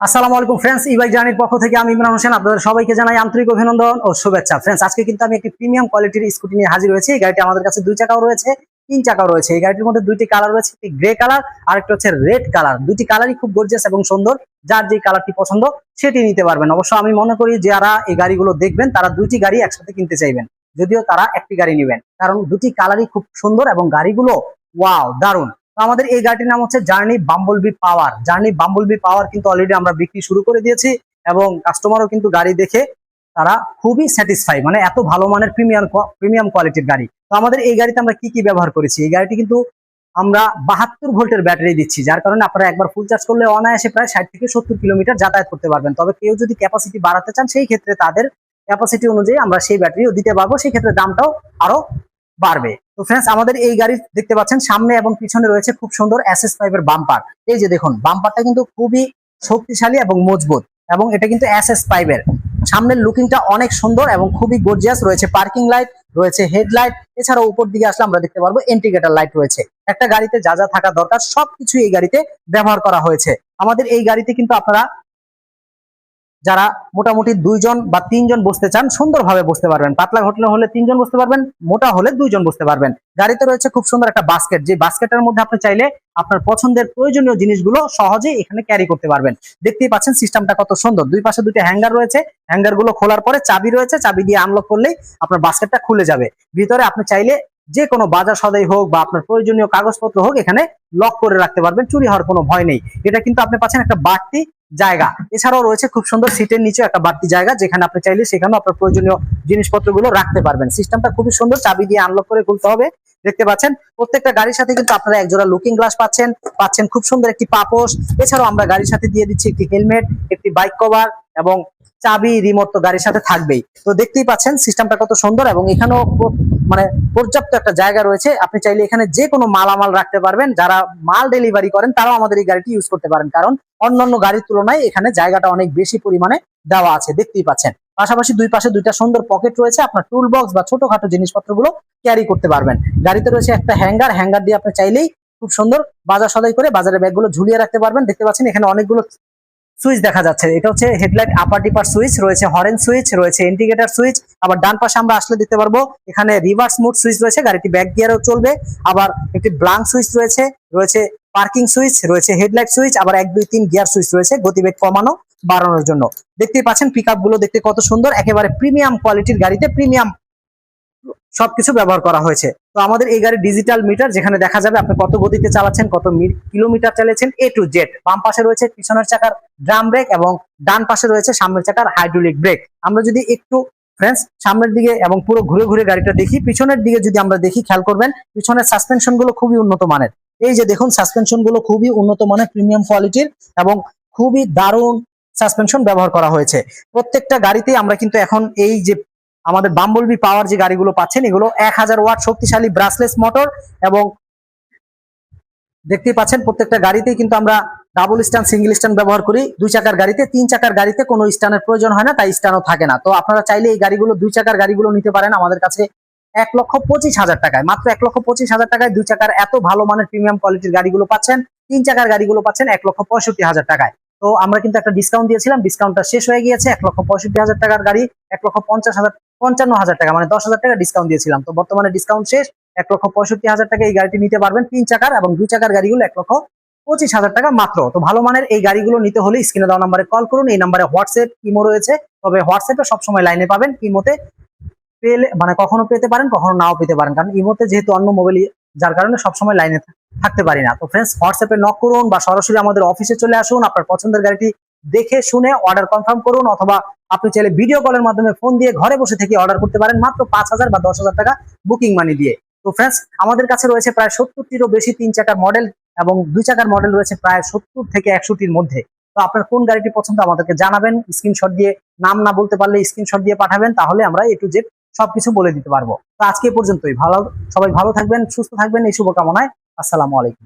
আসসালামু আলাইকুম ফ্রেন্ডস ই বাইক জার্নির পক্ষ থেকে আমি ইমরান হোসেন, আপনাদের সবাইকে জানাই আন্তরিক অভিনন্দন ও শুভেচ্ছা। ফ্রেন্ডস আজকে কিন্তু আমি একটি প্রিমিয়াম কোয়ালিটির স্কুটি নিয়ে হাজির হয়েছি। এই গাড়িটি আমাদের কাছে দুই চাকাও রয়েছে, তিন চাকাও রয়েছে। এই গাড়িটির মধ্যে দুইটি কালার রয়েছে, একটি গ্রে কালার আর একটা হচ্ছে রেড কালার দুটি কালারই খুব গর্জিয়াস এবং সুন্দর। যার যে কালারটি পছন্দ, সেটি নিতে পারবেন। অবশ্য আমি মনে করি, যারা এই গাড়িগুলো দেখবেন, তারা দুইটি গাড়ি একসাথে কিনতে চাইবেন। যদিও তারা একটি গাড়ি নেবেন। কারণ দুটি কালারই খুব সুন্দর এবং গাড়িগুলো ওয়াও দারুণ। আমাদের এই গাড়িটির নাম হচ্ছে Journey Bumblebee Power Journey Bumblebee Power কিন্তু অলরেডি আমরা বিক্রি শুরু করে দিয়েছি এবং কাস্টমারও কিন্তু গাড়ি দেখে তারা খুবই স্যাটিসফাই মানে এত ভালো মানের প্রিমিয়াম প্রিমিয়াম কোয়ালিটির গাড়ি। তো আমাদের এই গাড়িতে আমরা কি কি ব্যবহার করেছি? এই গাড়িটি কিন্তু আমরা বাহাত্তর ভোল্টের ব্যাটারি দিচ্ছি, যার কারণে আপনারা একবার ফুল চার্জ করলে অনায়াসে প্রায় ষাট থেকে সত্তর কিলোমিটার যাতায়াত করতে পারবেন। তবে কেউ যদি ক্যাপাসিটি বাড়াতে চান, সেই ক্ষেত্রে তাদের ক্যাপাসিটি অনুযায়ী আমরা সেই ব্যাটারিও দিতে পারব। সেই ক্ষেত্রে দামটাও আরও বাড়বে। তো ফ্রেন্ডস আমাদের এই গাড়ি দেখতে পাচ্ছেন, সামনে এবং পিছনে রয়েছে খুব সুন্দর এসএস ফাইভের বাম্পার এই যে দেখুন বাম্পারটা কিন্তু খুবই শক্তিশালী এবং মজবুত এবং এটা কিন্তু এসএস ফাইভের সামনের লুকিংটা অনেক সুন্দর এবং খুবই গর্জিয়াস রয়েছে। পার্কিং লাইট রয়েছে হেডলাইট এছাড়াও উপর দিকে আসলে আমরা দেখতে পারব ইন্ডিকেটর লাইট রয়েছে। একটা গাড়িতে যা যা থাকা দরকার, সবকিছু এই গাড়িতে ব্যবহার করা হয়েছে। আমাদের এই গাড়িতে কিন্তু আপনারা যারা মোটামুটি দুইজন বা তিনজন বসতে চান, সুন্দরভাবে বসতে পারবেন। পাতলা ঘটনা হলে তিনজন বসতে পারবেন, মোটা হলে দুইজন বসতে পারবেন। গাড়িতে রয়েছে খুব সুন্দর একটা বাস্কেট যে বাস্কেটের মধ্যে আপনি চাইলে আপনার পছন্দের প্রয়োজনীয় জিনিসগুলো সহজেই এখানে ক্যারি করতে পারবেন। দেখতেই পাচ্ছেন সিস্টেমটা কত সুন্দর। দুই পাশে দুটো হ্যাঙ্গার রয়েছে। হ্যাঙ্গারগুলো খোলার পরে চাবি রয়েছে। চাবি দিয়ে আনলক করলেই আপনার বাস্কেটটা খুলে যাবে। ভিতরে আপনি চাইলে যে কোনো বাজার সদাই হোক বা আপনার প্রয়োজনীয় কাগজপত্র হোক এখানে লক করে রাখতে পারবেন। চুরি হওয়ার কোনো ভয় নেই। এটা কিন্তু আপনি পাচ্ছেন একটা বাড়তি জায়গা। এছাড়াও রয়েছে খুব সুন্দর সিটের নিচে একটা বাড়তি জায়গা, যেখানে আপনি চাইলে সেখানেও আপনার প্রয়োজনীয় জিনিসপত্রগুলো রাখতে পারবেন। সিস্টেমটা খুবই সুন্দর, চাবি দিয়ে আনলক করে খুলতে হবে, দেখতে পাচ্ছেন? প্রত্যেকটা গাড়ির সাথে কিন্তু আপনারা একজোড়া লুকিং গ্লাস পাচ্ছেন পাচ্ছেন খুব সুন্দর একটি পাপোশ। এছাড়াও আমরা গাড়ির সাথে দিয়ে দিচ্ছি একটি হেলমেট একটি বাইক কভার এবং চাবি, রিমোট তো গাড়ির সাথে থাকবেই। তো দেখতেই পাচ্ছেন সিস্টেমটা কত সুন্দর এবং এখানেও মানে পর্যাপ্ত একটা জায়গা রয়েছে। আপনি চাইলে এখানে যে কোনো মালামাল রাখতে পারবেন। যারা মাল ডেলিভারি করেন, তারাও আমাদের এই গাড়িটি ইউজ করতে পারেন। কারণ অন্যান্য গাড়ির তুলনায় এখানে জায়গাটা অনেক বেশি পরিমাণে দেওয়া আছে। দেখতেই পাচ্ছেন। পাশাপাশি দুই পাশে দুইটা সুন্দর পকেট রয়েছে। আপনার টুল বক্স বা ছোটখাটো জিনিসপত্রগুলো ক্যারি করতে পারবেন। গাড়িতে রয়েছে একটা হ্যাঙ্গার হ্যাঙ্গার দিয়ে আপনি চাইলেই খুব সুন্দর বাজার সদাই করে বাজারের ব্যাগগুলো ঝুলিয়ে রাখতে পারবেন। দেখতে পাচ্ছেন এখানে অনেকগুলো সুইচ দেখা যাচ্ছে। এটা হচ্ছে হেডলাইট আপার ডিপার সুইচ, রয়েছে হরেন সুইচ, রয়েছে ইন্ডিকেটর সুইচ। আবার ডান পাশে আমরা আসলে দেখতে পারব, এখানে রিভার্স মোড সুইচ রয়েছে, গাড়িটি ব্যাক গিয়ারও চলবে। আবার একটি ব্লাঙ্ক সুইচ রয়েছে রয়েছে পার্কিং সুইচ, রয়েছে হেডলাইট সুইচ, আবার এক, দুই, তিন গিয়ার সুইচ রয়েছে, গতিবেগ কমানো, বাড়ানোর জন্য। দেখতেই পাচ্ছেন পিকগুলো দেখতে কত সুন্দর, একেবারে প্রিমিয়াম কোয়ালিটির গাড়িতে প্রিমিয়াম সবকিছু ব্যবহার করা হয়েছে। তো আমাদের এই গাড়ির ডিজিটাল মিটার যেখানে দেখা যাবে আপনি কত গতিতে চালাচ্ছেন, কত কিলোমিটার চালিয়েছেন এ টু জেড বাম পাশে রয়েছে পিছনের চাকার ড্রাম ব্রেক এবং ডান পাশে রয়েছে সামনের চাকার হাইড্রোলিক ব্রেক আমরা যদি একটু ফ্রেন্ডস সামনের দিকে এবং পুরো ঘুরে ঘুরে গাড়িটা দেখি, পিছনের দিকে যদি আমরা দেখি, খেয়াল করবেন পিছনের সাসপেনশনগুলো খুবই উন্নত মানের। এই যে দেখুন সাসপেনশনগুলো খুবই উন্নত মানের প্রিমিয়াম কোয়ালিটির এবং খুবই দারুণ সাসপেনশন ব্যবহার করা হয়েছে। প্রত্যেকটা গাড়িতেই আমরা কিন্তু এখন এই যে আমাদের বাম্বলবি পাওয়ার যে গাড়িগুলো পাচ্ছেন, এগুলো এক হাজার ওয়াট শক্তিশালী ব্রাসলেস মোটর এবং দেখতেই পাচ্ছেন প্রত্যেকটা গাড়িতেই কিন্তু আমরা ডাবল স্ট্যান্ড সিঙ্গেল স্ট্যান্ড ব্যবহার করি। দুই চাকার গাড়িতে, তিন চাকার গাড়িতে কোনো স্ট্যান্ডের প্রয়োজন হয় না, তাই স্ট্যান্ডও থাকে না। তো আপনারা চাইলে এই গাড়িগুলো, দুই চাকার গাড়িগুলো নিতে পারেন আমাদের কাছে এক লক্ষ পঁচিশ হাজার টাকায়। মাত্র এক লক্ষ পঁচিশ হাজার টাকায় দুই চাকার এত ভালো মানের প্রিমিয়াম কোয়ালিটির গাড়িগুলো পাচ্ছেন। তিন চাকার গাড়িগুলো পাচ্ছেন এক লক্ষ পঁয়ষট্টি হাজার টাকায়। তো আমরা কিন্তু একটা ডিসকাউন্ট দিয়েছিলাম ডিসকাউন্টটা শেষ হয়ে গিয়েছে। এক লক্ষ পঁয়ষট্টি হাজার টাকার গাড়ি, এক লক্ষ পঞ্চাশ হাজার পঞ্চান্ন হাজার টাকা মানে দশ হাজার টাকা ডিসকাউন্ট দিয়েছিলাম। তো বর্তমানে ডিসকাউন্ট শেষ, এক লক্ষ পঁয়ষট্টি হাজার টাকা এই গাড়িটি নিতে পারবেন তিন চাকার এবং দুই চাকার গাড়িগুলো এক লক্ষ পঁচিশ হাজার টাকা মাত্র। তো ভালো মানের এই গাড়িগুলো নিতে হলে স্ক্রিনে দেওয়া নাম্বারে কল করুন, এই নাম্বারে হোয়াটসঅ্যাপ ইমো রয়েছে। তবে হোয়াটসঅ্যাপে সবসময় লাইনে পাবেন, ইমোতে পেলে মানে কখনো পেতে পারেন, কখনো নাও পেতে পারেন। কারণ ইমোতে যেহেতু অন্য মোবাইল যার কারণে সবসময় লাইনে থাকতে পারি না। তো ফ্রেন্ডস হোয়াটসঅ্যাপে নক করুন বা সরাসরি আমাদের অফিসে চলে আসুন। আপনার পছন্দের গাড়িটি দেখে, শুনে অর্ডার কনফার্ম করুন অথবা আপনি চাইলে ভিডিও কলের মাধ্যমে ফোন দিয়ে ঘরে বসে থেকে অর্ডার করতে পারেন মাত্র পাঁচ হাজার বা দশ হাজার টাকা বুকিং মানি দিয়ে। তো ফ্রেন্ডস আমাদের কাছে রয়েছে প্রায় সত্তরটিরও বেশি তিন চাকার মডেল এবং দুই চাকার মডেল রয়েছে প্রায় সত্তর থেকে একশোটির মধ্যে। তো আপনার কোন গাড়িটি পছন্দ আমাদেরকে জানাবেন স্ক্রিনশট দিয়ে, নাম না বলতে পারলে স্ক্রিনশট দিয়ে পাঠাবেন, তাহলে আমরা এ টু জেড সবকিছু বলে দিতে পারব। তো আজকে পর্যন্তই, ভালো, সবাই ভালো থাকবেন, সুস্থ থাকবেন, এই শুভকামনায়, আসসালামু আলাইকুম।